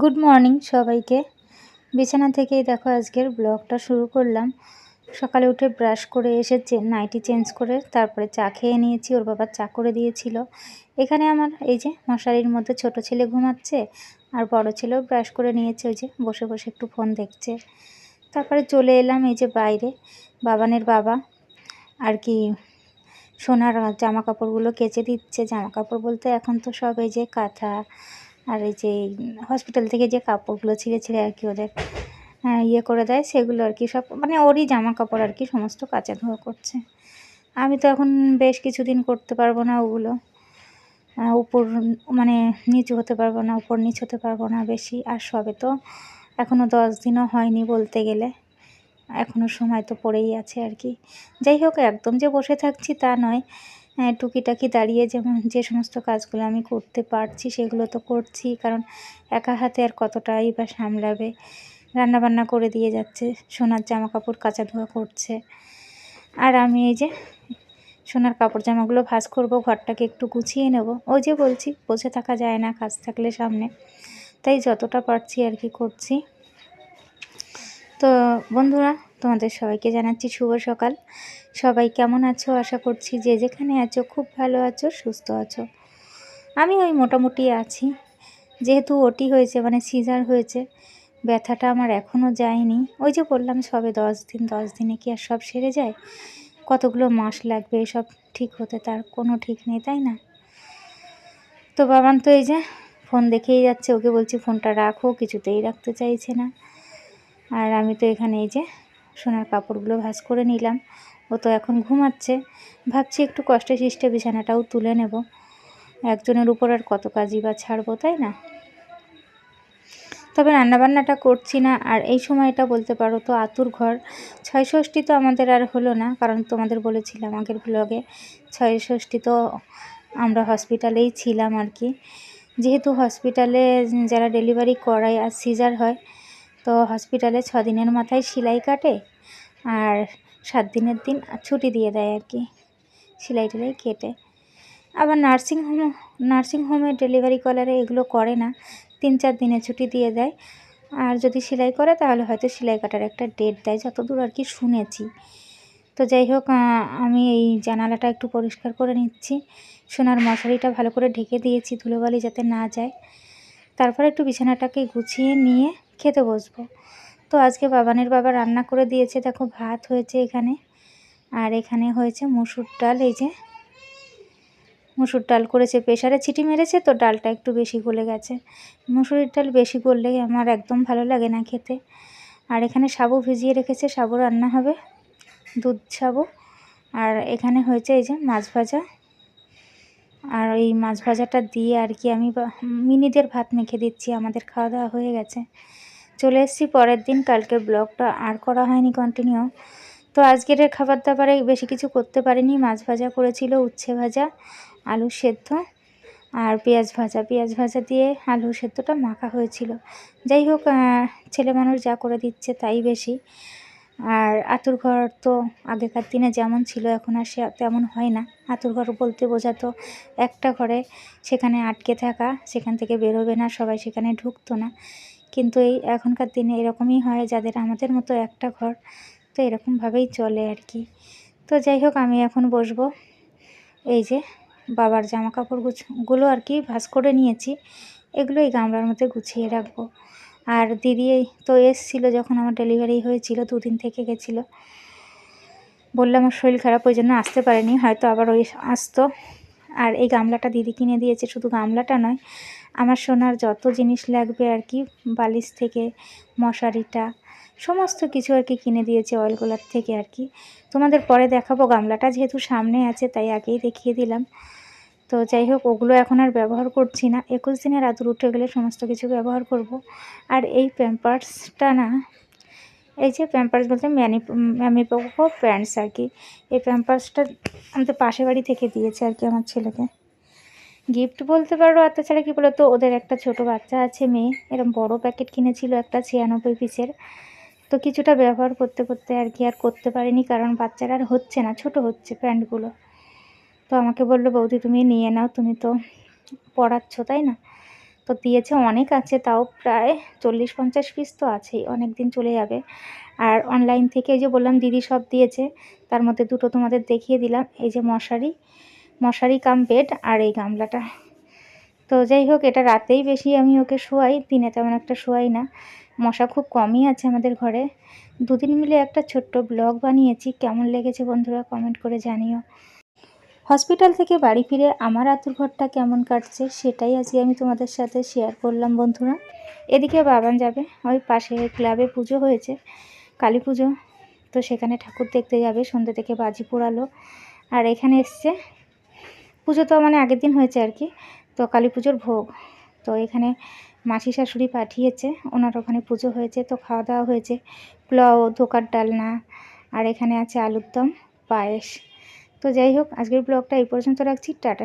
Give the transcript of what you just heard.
Good morning সবাইকে। বিছানা থেকেই দেখো আজকের ব্লগটা শুরু করলাম। সকালে উঠে ব্রাশ করে এসে নাইটি চেঞ্জ করে তারপরে চা খেয়ে নিয়েছি, ওর বাবা চা করে দিয়েছিল। এখানে আমার এই যে মশারির মধ্যে ছোট ছেলে ঘুমাচ্ছে আর বড় ছেলেও ব্রাশ করে নিয়েছে, ওই যে বসে বসে একটু ফোন দেখছে। তারপরে চলে এলাম এই যে বাইরে, বাবানের বাবা আর কি সোনার জামা কাপড়গুলো কেচে দিচ্ছে। জামা কাপড় বলতে এখন তো সব এই যে কাঁথা আর এই যে হসপিটাল থেকে যে কাপড়গুলো ছিঁড়ে ছিঁড়ে আর কি ওদের ইয়ে করে দেয়, সেগুলো আর কি সব মানে ওরই জামা কাপড় আর কি সমস্ত কাচা ধোয়া করছে। আমি তো এখন বেশ কিছুদিন করতে পারব না ওগুলো। উপর মানে নিচু হতে পারব না, উপর নিচ হতে পারব না বেশি। আর সবে তো এখনও দশ দিনও হয়নি বলতে গেলে। এখনও সময় তো পড়েই আছে আর কি। যাই হোক, একদম যে বসে থাকছি তা নয়। টুকিটাকি দাঁড়িয়ে যেমন যে সমস্ত কাজগুলো আমি করতে পারছি সেগুলো তো করছি, কারণ একা হাতে আর কতটাই বা সামলাবে। রান্নাবান্না করে দিয়ে যাচ্ছে, সোনার জামা কাপড় কাচা ধোয়া করছে। আর আমি এই যে সোনার কাপড় জামাগুলো ভাজ করব, ঘরটাকে একটু গুছিয়ে নেব। ওই যে বলছি, বসে থাকা যায় না কাজ থাকলে সামনে। তাই যতটা পারছি আর কি করছি। তো বন্ধুরা তোমাদের সবাইকে জানাচ্ছি শুভ সকাল। সবাই কেমন আছো? আশা করছি যে যেখানে আছো, খুব ভালো আছো, সুস্থ আছো। আমি ওই মোটামুটি আছি। যেহেতু ওটি হয়েছে মানে সিজার হয়েছে, ব্যথাটা আমার এখনও যায়নি। ওই যে বললাম, সবে দশ দিন, দশ দিনে কি আর সব সেরে যায়? কতগুলো মাস লাগবে এসব ঠিক হতে তার কোনো ঠিক নেই, তাই না? তো বাবান তো এই যে ফোন দেখেই যাচ্ছে, ওকে বলছি ফোনটা রাখো, কিছুতেই রাখতে চাইছে না। আর আমি তো এখানে এই যে সোনার কাপড়গুলো ভাজ করে নিলাম। ও তো এখন ঘুমাচ্ছে। ভাবছি একটু কষ্টে সৃষ্টে বিছানাটাও তুলে নেব। একজনের উপর আর কত কাজই বা ছাড়বো, তাই না? তবে রান্নাবান্নাটা করছি না, আর এই সময়টা বলতে পারো তো আতুর ঘর। ছয় ষষ্ঠী তো আমাদের আর হলো না, কারণ তোমাদের বলেছিলাম আগের ব্লগে ছয় ষষ্ঠী তো আমরা হসপিটালেই ছিলাম আর কি। যেহেতু হসপিটালে যারা ডেলিভারি করায় আর সিজার হয় তো হসপিটালে ছ দিনের মাথায় সেলাই কাটে আর সাত দিনের দিন ছুটি দিয়ে দেয় আর কি, সেলাই টেলাই কেটে। আবার নার্সিং হোম নার্সিং হোমে ডেলিভারি কলারে এগুলো করে না, তিন চার দিনে ছুটি দিয়ে দেয়। আর যদি সেলাই করে তাহলে হয়তো সেলাই কাটার একটা ডেট দেয়, যতদূর আর কি শুনেছি। তো যাই হোক আমি এই জানালাটা একটু পরিষ্কার করে নিচ্ছি। সোনার মশারিটা ভালো করে ঢেকে দিয়েছি ধুলোবালি যাতে না যায়। তারপরে একটু বিছানাটাকে গুছিয়ে নিয়ে খেতে বসবো। তো আজকে বাবানের বাবা রান্না করে দিয়েছে, দেখো ভাত হয়েছে এখানে। আর এখানে হয়েছে মুসুর ডাল, এই যে মুসুর ডাল করেছে প্রেশারে ছিটি মেরেছে, তো ডালটা একটু বেশি গলে গেছে। মুসুরির ডাল বেশি গললে আমার একদম ভালো লাগে না খেতে। আর এখানে সাবু ভিজিয়ে রেখেছে, সাবু রান্না হবে, দুধ সাবু। আর এখানে হয়েছে এই যে মাছ ভাজা। আর এই মাছ ভাজাটা দিয়ে আর কি আমি মিনিদের ভাত মেখে দিচ্ছি, আমাদের খাওয়া দাওয়া হয়ে গেছে। চলে এসেছি, পরের দিন কালকে ব্লগটা আর করা হয়নি কন্টিনিউ তো আজকের খাবার দাবারে বেশি কিছু করতে পারিনি, মাছ ভাজা করেছিল, উচ্ছে ভাজা, আলু সেদ্ধ আর পেঁয়াজ ভাজা। পেঁয়াজ ভাজা দিয়ে আলু সেদ্ধটা মাখা হয়েছিল। যাই হোক ছেলে মানুষ যা করে দিচ্ছে তাই বেশি। আর আতুর ঘর তো আগেকার দিনে যেমন ছিল, এখন আর সে তেমন হয় না। আতুর ঘর বলতে বোঝাতো একটা ঘরে সেখানে আটকে থাকা, সেখান থেকে বেরোবে না, সবাই সেখানে ঢুকতো না। কিন্তু এই এখনকার দিনে এরকমই হয় যাদের আমাদের মতো একটা ঘর, তো এরকমভাবেই চলে আর কি। তো যাই হোক, আমি এখন বসবো। এই যে বাবার জামা কাপড় কাপড়গুলো আর কি ভাস করে নিয়েছি। এগুলো এই গামলার মধ্যে গুছিয়ে রাখব। আর দিদি তো এসছিলো যখন আমার ডেলিভারি হয়েছিল, দুদিন থেকে গেছিল। বললাম আমার শরীর খারাপ, ওই জন্য আসতে পারেনি, হয়তো আবার ওই আসতো। আর এই গামলাটা দিদি কিনে দিয়েছে, শুধু গামলাটা নয় আমার সোনার যত জিনিস লাগবে আর কি, বালিশ থেকে, মশারিটা, সমস্ত কিছু আর কি কিনে দিয়েছে অয়েলগুলার থেকে আর কি। তোমাদের পরে দেখাবো, গামলাটা যেহেতু সামনে আছে তাই আগেই দেখিয়ে দিলাম। তো যাই হোক, ওগুলো এখন আর ব্যবহার করছি না। একুশ দিনের আদর উঠে গেলে সমস্ত কিছু ব্যবহার করব। আর এই প্যাম্পার্সটা না, এই যে প্যাম্পার্স বলতে ম্যানি ম্যামিপো প্যান্টস আর কি, এই প্যাম্পার্সটা আমাদের পাশে বাড়ি থেকে দিয়েছে আর কি আমার ছেলেকে। গিফট বলতে পারো? আর তাছাড়া কী বলতো? ওদের একটা ছোট বাচ্চা আছে, মেয়ে। এরকম বড় প্যাকেট কিনেছিল একটা ছিয়ানব্বই পিসের তো কিছুটা ব্যবহার করতে করতে আর কি আর করতে পারিনি, কারণ বাচ্চারা আর হচ্ছে না, ছোট হচ্ছে প্যান্টগুলো। তো আমাকে বলল, বৌদি, তুমি নিয়ে নাও, তুমি তো পড়াচ্ছ, তাই না? তো দিয়েছে অনেক আছে, তাও প্রায় চল্লিশ পঞ্চাশ পিস তো আছেই, অনেক দিন চলে যাবে। আর অনলাইন থেকে যে বললাম, দিদি সব দিয়েছে। তার মধ্যে দুটো তোমাদের দেখিয়ে দিলাম, এই যে মশারি। মশারি কাম বেড আর এই গামলাটা। তো যাই হোক, এটা রাতেই বেশি আমি ওকে শোয়াই, দিনে তেমন একটা শোয়াই না। মশা খুব কমই আছে আমাদের ঘরে। দুদিন মিলে একটা ছোট্ট ব্লগ বানিয়েছি, কেমন লেগেছে বন্ধুরা কমেন্ট করে জানিও। হসপিটাল থেকে বাড়ি ফিরে আমার আতুর ঘরটা কেমন কাটছে সেটাই আজকে আমি তোমাদের সাথে শেয়ার করলাম বন্ধুরা। এদিকে বাবান যাবে, ওই পাশে ক্লাবে পুজো হয়েছে, কালী পুজো। তো সেখানে ঠাকুর দেখতে যাবে, সন্ধ্যে থেকে বাজি পোড়ালো। আর এখানে এসছে পুজো তো মানে আগের দিন হয়েছে আর কি। তো কালী পুজোর ভোগ। তো এখানে মাসি শাশুড়ি পাঠিয়েছে, ওনার ওখানে পুজো হয়েছে, তো খাওয়া দাওয়া হয়েছে। পোলাও, ধোকার ডালনা, আর এখানে আছে আলুর দম পায়েস। তো যাই হোক, আজকের ব্লগটা এই পর্যন্ত রাখছি। টাটা।